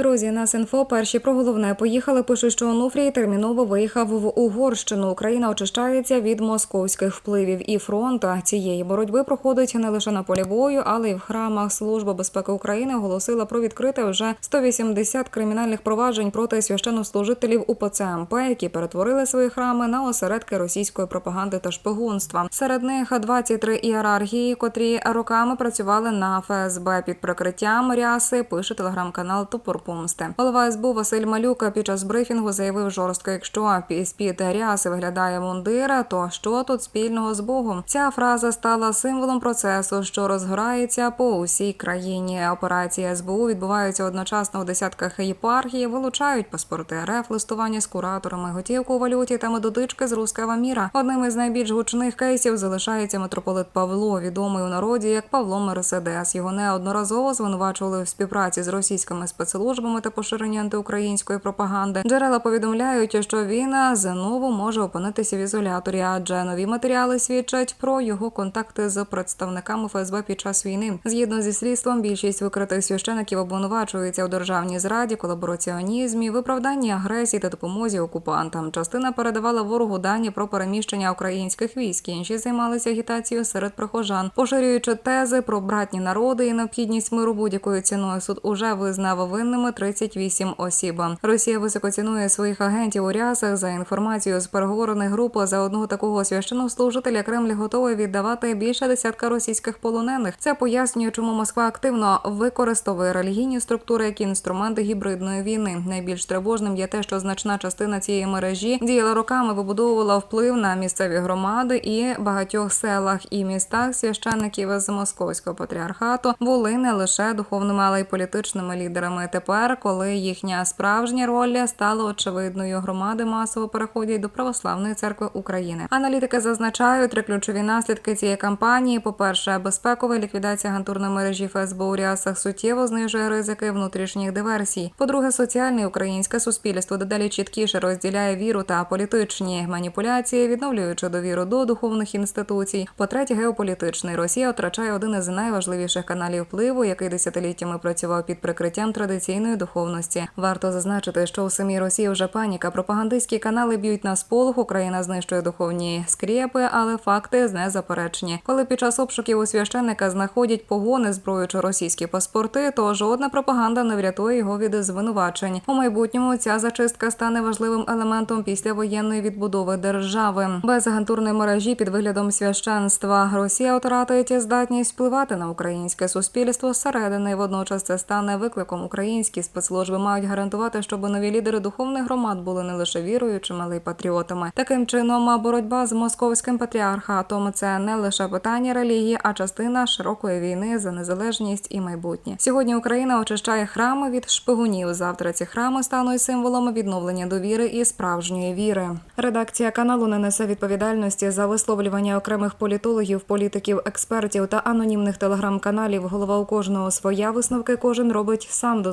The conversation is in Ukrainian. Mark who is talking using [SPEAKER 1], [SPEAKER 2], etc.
[SPEAKER 1] Друзі, нас інфо перші про головне поїхали. Пишуть, що Онуфрій терміново виїхав в Угорщину. Україна очищається від московських впливів. І фронт цієї боротьби проходить не лише на полі бою, але й в храмах. Служба безпеки України оголосила про відкрите вже 180 кримінальних проваджень проти священнослужителів УПЦ МП, які перетворили свої храми на осередки російської пропаганди та шпигунства. Серед них 23 ієрархії, котрі роками працювали на ФСБ під прикриттям ряси. Пише телеграм-канал Топор Помсти. Голова СБУ Василь Малюка під час брифінгу заявив жорстко, якщо з-під ряси виглядає мундира, то що тут спільного з Богом? Ця фраза стала символом процесу, що розгорається по усій країні. Операції СБУ відбуваються одночасно у десятках єпархій, вилучають паспорти РФ, листування з кураторами, готівку у валюті та медодички з рускава міра. Одним із найбільш гучних кейсів залишається митрополит Павло, відомий у народі як Павло Мерседес. Його неодноразово звинувачували в співпраці з російськими спецслужбами та поширенні антиукраїнської пропаганди. Джерела повідомляють, що він знову може опинитися в ізоляторі, адже нові матеріали свідчать про його контакти з представниками ФСБ під час війни. Згідно зі слідством, більшість викритих священиків обвинувачується у державній зраді, колабораціонізмі, виправданні агресії та допомозі окупантам. Частина передавала ворогу дані про переміщення українських військ. Інші займалися агітацією серед прихожан, поширюючи тези про братні народи і необхідність миру будь-якою ціною. Суд уже визнав винними 38 осіб. Росія високо цінує своїх агентів у рясах за інформацією з переговорних груп. За одного такого священнослужителя Кремль готовий віддавати більше десятка російських полонених. Це пояснює, чому Москва активно використовує релігійні структури як інструменти гібридної війни. Найбільш тривожним є те, що значна частина цієї мережі діяла роками, вибудовувала вплив на місцеві громади і багатьох селах і містах священників з московського патріархату були не лише духовними, але й політичними лідерами. Тепер, коли їхня справжня роль стала очевидною, громади масово переходять до православної церкви України. Аналітики зазначають три ключові наслідки цієї кампанії: по перше, безпекова ліквідація агентурної мережі ФСБ у рясах суттєво знижує ризики внутрішніх диверсій. По-друге, соціальне українське суспільство дедалі чіткіше розділяє віру та політичні маніпуляції, відновлюючи довіру до духовних інституцій. По-третє, геополітичний Росія втрачає один із найважливіших каналів впливу, який десятиліттями працював під прикриттям традиційної духовності. Варто зазначити, що у самій Росії вже паніка. Пропагандистські канали б'ють на сполох. Україна знищує духовні скрепи, але факти незаперечні. Коли під час обшуків у священника знаходять погони, зброю чи російські паспорти, то жодна пропаганда не врятує його від звинувачень. У майбутньому ця зачистка стане важливим елементом післявоєнної відбудови держави. Без агентурної мережі під виглядом священства Росія втратить здатність впливати на українське суспільство зсередини. Водночас це стане викликом. Українські спецслужби мають гарантувати, щоб нові лідери духовних громад були не лише віруючими, але й патріотами. Таким чином, боротьба з московським патріархатом це не лише питання релігії, а частина широкої війни за незалежність і майбутнє. Сьогодні Україна очищає храми від шпигунів. Завтра ці храми стануть символом відновлення довіри і справжньої віри. Редакція каналу не несе відповідальності за висловлювання окремих політологів, політиків, експертів та анонімних телеграм-каналів. Голова у кожного своя висновки кожен робить сам до